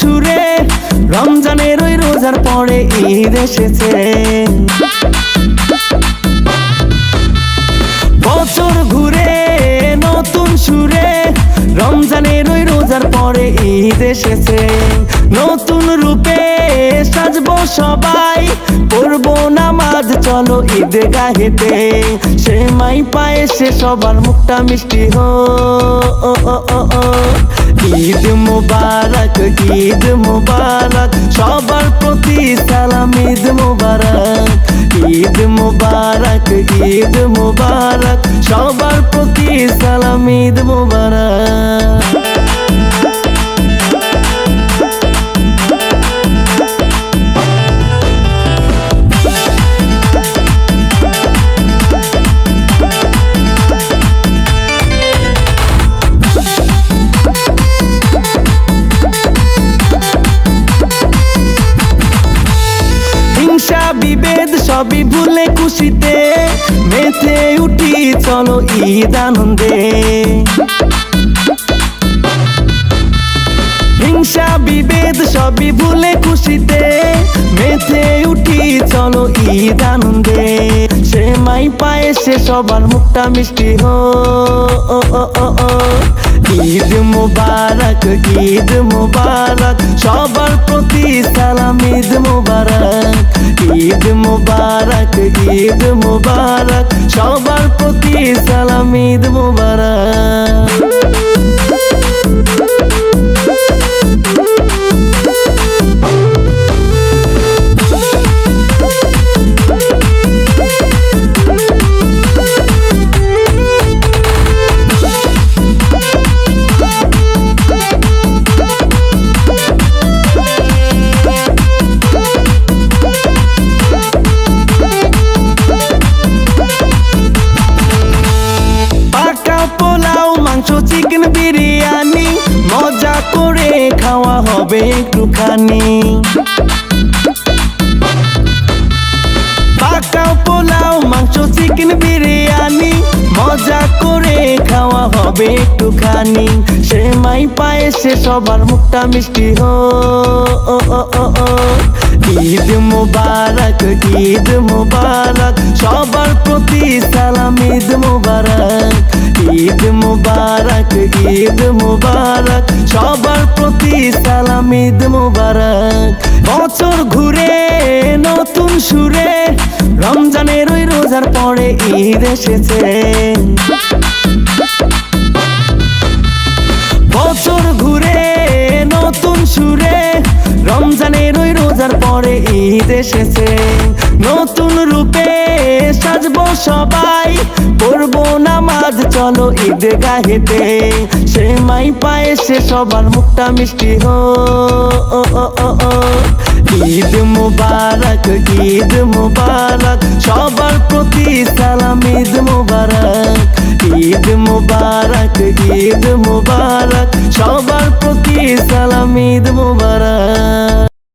সুরে রমজানের ওই রোজার পরে ঈদ এসেছে। বছর ঘুরে নতুন সুরে রমজানের ওই রোজার পরে ঈদ এসেছে। নতুন রূপে সাজবো সবাই পড়ব নামাজ চলো ঈদ গাহেতে সে মাই পায়ে সে সবার মুখটা মিষ্টি হো ও, ও, ও। ঈদ মুবারক ঈদ মুবারক, সবার প্রতি সালাম, ঈদ মুবারক। ঈদ মুবারক ঈদ মুবারক, সবার প্রতি সালাম, ঈদ মুবারক। সবই ভুলে খুশিতে মেতে উঠি, চলো ঈদ আনন্দে। হিংসা, বিভেদ সবই ভুলে খুশিতে মেতে উঠি, চলো ঈদ আনন্দে। সে মাই পায়ে, সে সবার মুখটা মিষ্টি হো। ঈদ মুবারক ঈদ মুবারক, সবার প্রতি সালাম, ঈদ মুবারক। ঈদ মুবারক ঈদ মুবারক সবার প্রতি সালাম ঈদ মুবারক। হবে একটুখানি। পাকা পোলাও, মাংস, চিকেন বিরিয়ানি, মজা করে খাওয়া হবে একটুখানি। সে মাই পায়ে, সে সবার মুখটা মিষ্টি হো। ঈদ মুবারক ঈদ মুবারক, সবার প্রতি সালাম, ঈদ মুবারক। ঈদ মুবারক ঈদ মুবারক, সবার প্রতি সালাম ঈদ মুবারক। বছর ঘুরে, নতুন সুরে রমজানের ওই রোজার পরে ঈদ এসেছে। বছর ঘুরে, নতুন সুরে রমজানের পরে ঈদ এসেছে। নতুন রূপে সাজবো সবাই। পড়ব নামাজ, চলো ঈদ গাহেতে সে মাই পায়ে, সে সবার মুখটা মিষ্টি হো। ঈদ মুবারক ঈদ মুবারক, সবার প্রতি সালাম, ঈদ মুবারক। ঈদ মুবারক ঈদ মুবারক, সবার প্রতি সালাম, ঈদ মুবারক।